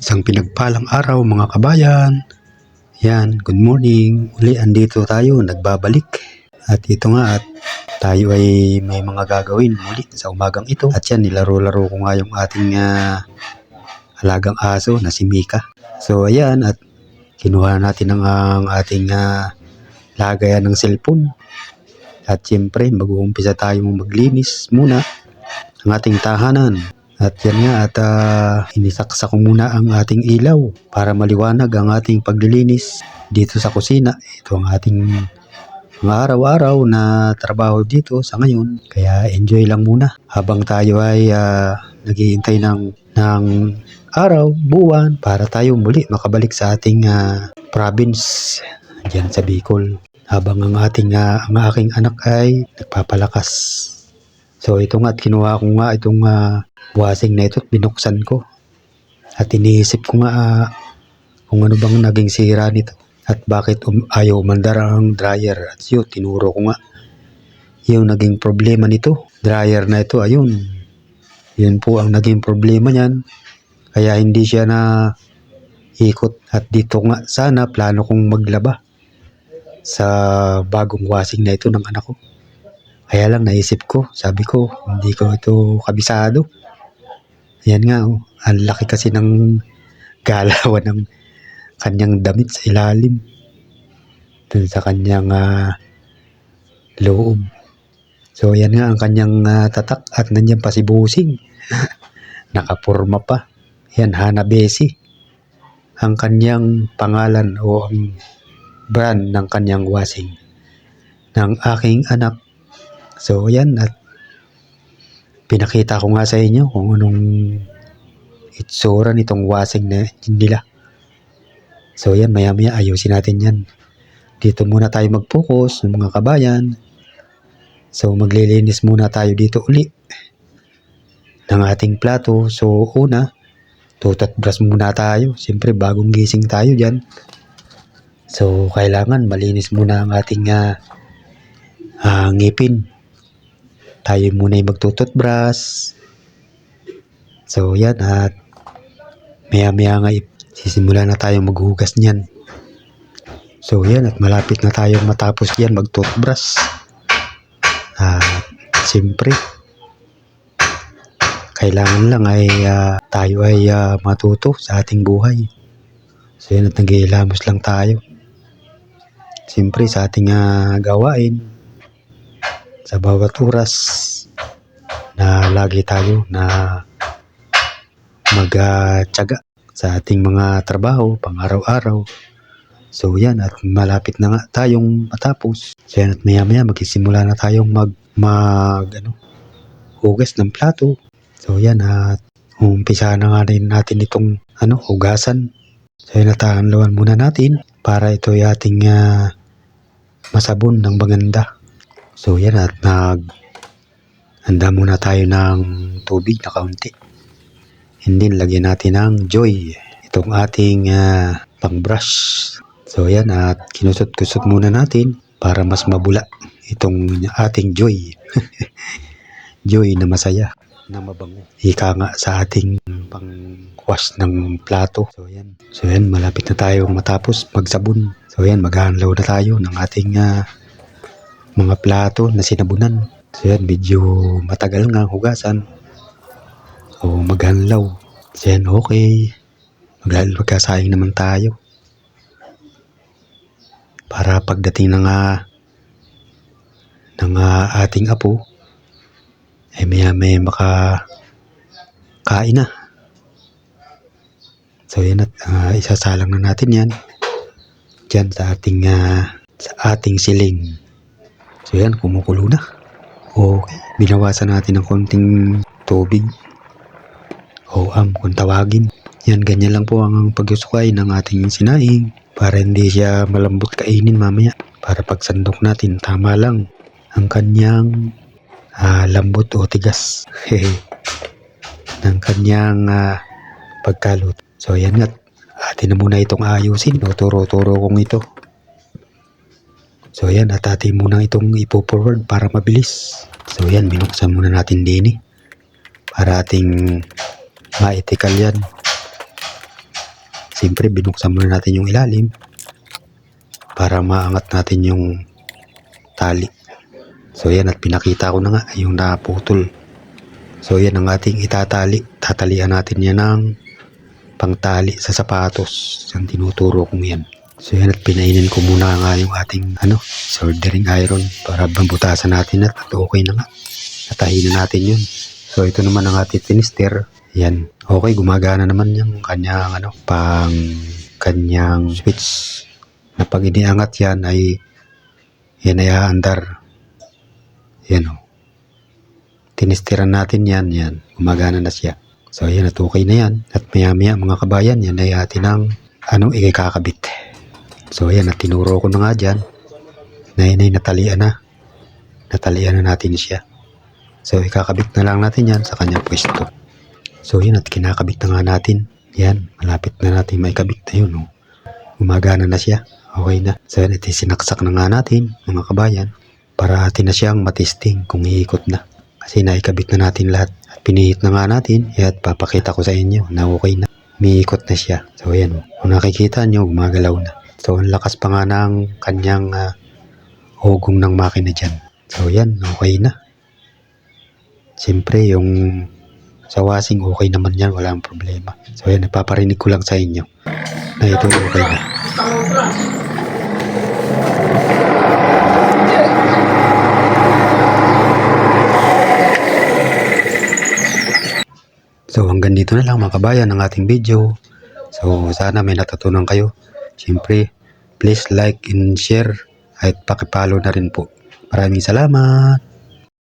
Isang pinagpalang araw mga kabayan. Yan, good morning. Uli, andito tayo, nagbabalik. At ito nga, at tayo ay may mga gagawin muli sa umagang ito. At yan, nilaro-laro ko nga yung ating ah, alagang aso na si Mika. So ayan, at kinuha natin ang, ang ating ah, lagayan ng cellphone. At siyempre, mag-uumpisa tayong maglinis muna ng ating tahanan. At yan nga, at uh, inisaksa ko muna ang ating ilaw para maliwanag ang ating paglilinis dito sa kusina. Ito ang ating mga araw-araw na trabaho dito sa ngayon. Kaya enjoy lang muna habang tayo ay uh, naghihintay ng, ng araw, buwan para tayo muli makabalik sa ating ah, province diyan sa Bicol. Habang ang ating ah, ang aking anak ay nagpapalakas. So ito nga at kinuha ko nga itong ah, wasing na ito at binuksan ko. At iniisip ko nga ah, kung ano bang naging sira nito at bakit um, ayaw umandar ang dryer. At yun, tinuro ko nga yung naging problema nito. Dryer na ito, ayun. Yun po ang naging problema niyan. Kaya hindi siya na ikot. At dito nga sana plano kong maglaba sa bagong washing na ito ng anak ko. Kaya lang naisip ko, sabi ko, hindi ko ito kabisado. Ayan nga, oh, ang laki kasi ng galawan ng kanyang damit sa ilalim. Dun sa kanyang ah, loob. So, yan nga ang kanyang ah, tatak at nandiyan pa si Busing. Nakapurma pa. Yan, Hanabesi. Ang kanyang pangalan o ang brand ng kanyang washing ng aking anak. So, yan at pinakita ko nga sa inyo kung anong itsura nitong washing na nila. So, yan, maya-maya ayusin natin yan. Dito muna tayo mag-focus ng mga kabayan. So, maglilinis muna tayo dito uli ng ating plato. So, una, tutatbras muna tayo. Siyempre, bagong gising tayo dyan. So, kailangan malinis muna ang ating ah, ah, ngipin. Tayo muna yung magtututbras. So, yan at maya-maya nga i- sisimula na tayong maghugas niyan. So, yan at malapit na tayong matapos yan magtutbras. At siyempre, kailangan lang ay ah, tayo ay ah, matuto sa ating buhay. So yan at naghihilamos lang tayo. Siyempre sa ating ah, gawain, sa bawat oras na lagi tayo na magtyaga sa ating mga trabaho pang araw-araw. So yan at malapit na nga tayong matapos. So yan at maya maya magsisimula na tayong mag, mag ano, hugas ng plato. So yan at umpisa na nga rin natin itong ano, hugasan. So yan at muna natin para ito ay ating ah, masabon ng maganda. So yan at nag handa muna tayo ng tubig na kaunti. And then lagyan natin ng joy. Itong ating ah, pang-brush. So yan at kinusot-kusot muna natin para mas mabula itong ating joy. joy na masaya na mabango. Ika nga sa ating pang-wash ng plato. So yan. So yan, malapit na tayo matapos magsabon. So yan, maghahanlaw na tayo ng ating ah, mga plato na sinabunan. So yan, medyo matagal nga hugasan. So maghanlaw. So yan, okay. Mag magkasayang naman tayo. Para pagdating ng ah, ng ah, ating apo, ay maya may maka kain na. So yan at ah, isasalang na natin yan dyan sa ating ah, sa ating siling. So yan, kumukulo na. Okay, binawasan natin ng konting tubig. O am kung tawagin. Yan, ganyan lang po ang pagyusukay ng ating sinaing para hindi siya malambot kainin mamaya. Para pagsandok natin, tama lang ang kanyang ah, lambot o tigas. ng kanyang ah, pagkalot. So yan nga, atin na muna itong ayusin. Turo-turo kong ito. So yan, at atin muna itong ipo-forward para mabilis. So yan, binuksan muna natin din eh. Para ating maitikal yan. siyempre binuksan muna natin yung ilalim para maangat natin yung tali. So yan at pinakita ko na nga yung naputol. So yan ang ating itatali. Tatalian natin yan ng pangtali sa sapatos. Yan tinuturo kong yan. So yan at pinainin ko muna nga yung ating ano, soldering iron para bambutasan natin at, at okay na nga. Natahin na natin yun. So ito naman ang ating tinister. Yan. Okay, gumagana naman yung kanyang ano, pang kanyang switch na pag iniangat yan ay yan ay aandar. Yan o. Tinistiran natin yan, yan. Gumagana na siya. So yan at okay na yan. At maya maya mga kabayan, yan ay atin ang ano ikakabit. So yan at tinuro ko na nga dyan. Na natalian na. Natalian na natin siya. So ikakabit na lang natin yan sa kanyang pwesto. So yun at kinakabit na nga natin. Yan, malapit na natin maikabit na yun. Oh. Gumagana na siya. Okay na. So yan, ito sinaksak na nga natin, mga kabayan, para atin na siyang matesting kung iikot na. Kasi naikabit na natin lahat. At pinihit na nga natin, at papakita ko sa inyo na okay na. Umiikot na siya. So yan, oh. kung nakikita nyo, gumagalaw na. So ang lakas pa nga ng kanyang ah, hugong ng makina dyan. So yan, okay na. Siyempre, yung sa wasing okay naman yan, walang problema. So yan, napaparinig ko lang sa inyo na ito okay na. So hanggang dito na lang mga kabayan ang ating video. So sana may natutunan kayo. Siyempre, please like and share at pakipalo na rin po. Maraming salamat!